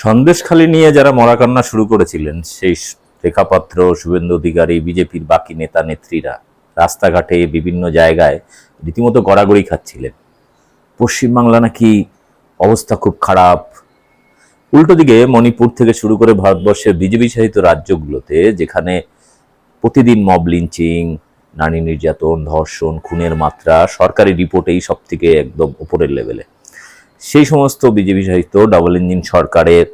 সন্দেশখালি নিয়ে যারা মরাকান্না শুরু করেছিলেন, সেই রেখাপাত্র, শুভেন্দু অধিকারী, বিজেপির বাকি নেতা, নেত্রীরা রাস্তাঘাটে বিভিন্ন জায়গায় রীতিমতো গড়াগড়ি খাচ্ছিলেন। পশ্চিমবাংলা নাকি অবস্থা খুব খারাপ। উল্টো দিকে মণিপুর থেকে শুরু করে ভারতবর্ষের বিজেপি শাসিত রাজ্যগুলোতে, যেখানে প্রতিদিন মব লিঞ্চিং, নারী নির্যাতন, ধর্ষণ, খুনের মাত্রা সরকারি রিপোর্টেই সব থেকে একদম উপরের লেভেলে। সেই সমস্ত বিজেপি সাহিত্য ডাবল ইঞ্জিন সরকারের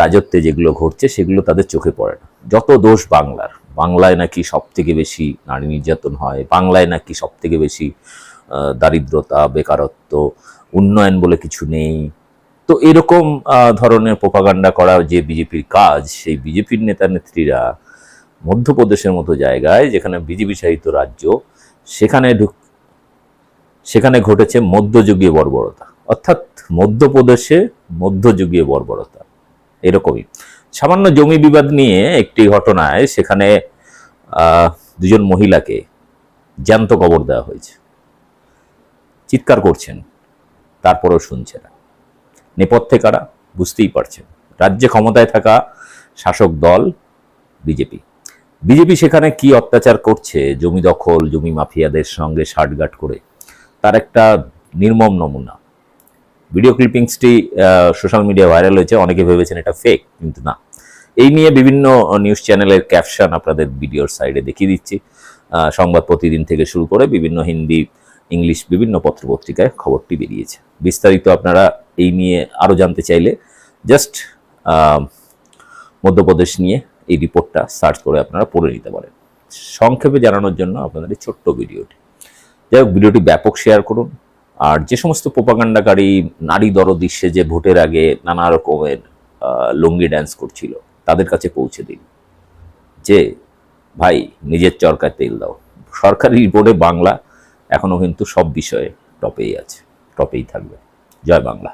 রাজত্বে যেগুলো ঘটছে, সেগুলো তাদের চোখে পড়ে না। যত দোষ বাংলার, বাংলায় নাকি সব থেকে বেশি নারী নির্যাতন হয়, বাংলায় নাকি সব থেকে বেশি দারিদ্রতা, বেকারত্ব, উন্নয়ন বলে কিছু নেই। তো এরকম ধরনের প্রোপাগান্ডা করা যে বিজেপির কাজ, সেই বিজেপির নেতা নেত্রীরা মধ্যপ্রদেশের মতো জায়গায়, যেখানে বিজেপি সাহিত্য রাজ্য, সেখানে ঢুক, সেখানে ঘটেছে মধ্যযুগীয় বর্বরতা। অর্থাৎ মধ্যপ্রদেশে মধ্যযুগীয় বর্বরতা, এরকমই। সামান্য জমি বিবাদ নিয়ে একটি ঘটনায় সেখানে দুজন মহিলাকে জ্যান্ত কবর দেওয়া হয়েছে। চিৎকার করছেন, তারপরেও শুনছে না। নেপথ্যে কারা? বুঝতেই পারছেন রাজ্যে ক্ষমতায় থাকা শাসক দল, বিজেপি। বিজেপি সেখানে কি অত্যাচার করছে, জমি দখল, জমি মাফিয়াদের সঙ্গে ষাটগাট করে, তার একটা নির্মম নমুনা। ভিডিও ক্লিপিংসটি সোশ্যাল মিডিয়া ভাইরাল হয়েছে, অনেকে ভেবেছেন এটা ফেক কিন্তু না। এই নিয়ে বিভিন্ন নিউজ চ্যানেলের ক্যাপশন আপনাদের ভিডিওর সাইডে দেখিয়ে দিচ্ছি। সংবাদ প্রতিদিন থেকে শুরু করে বিভিন্ন হিন্দি, ইংলিশ বিভিন্ন পত্রপত্রিকায় খবরটি বেরিয়েছে। বিস্তারিত আপনারা এই নিয়ে আরও জানতে চাইলে জাস্ট মধ্যপ্রদেশ নিয়ে এই রিপোর্টটা সার্চ করে আপনারা পড়ে নিতে পারেন। সংক্ষেপে জানানোর জন্য আপনাদের ছোট্ট ভিডিওটি যাই হোক ভিডিওটি ব্যাপক শেয়ার করুন। আর যে সমস্ত প্রোপাগান্ডাকারী নারী দরদি যে ভোটের আগে নানা রকমের লুঙ্গি ড্যান্স করছিল, তাদের কাছে পৌঁছে দিন। যে, ভাই, নিজের চরকায় তেল দাও। সরকারি রিপোর্টে বাংলা এখনও কিন্তু সব বিষয়ে টপেই আছে, টপেই থাকবে। জয় বাংলা।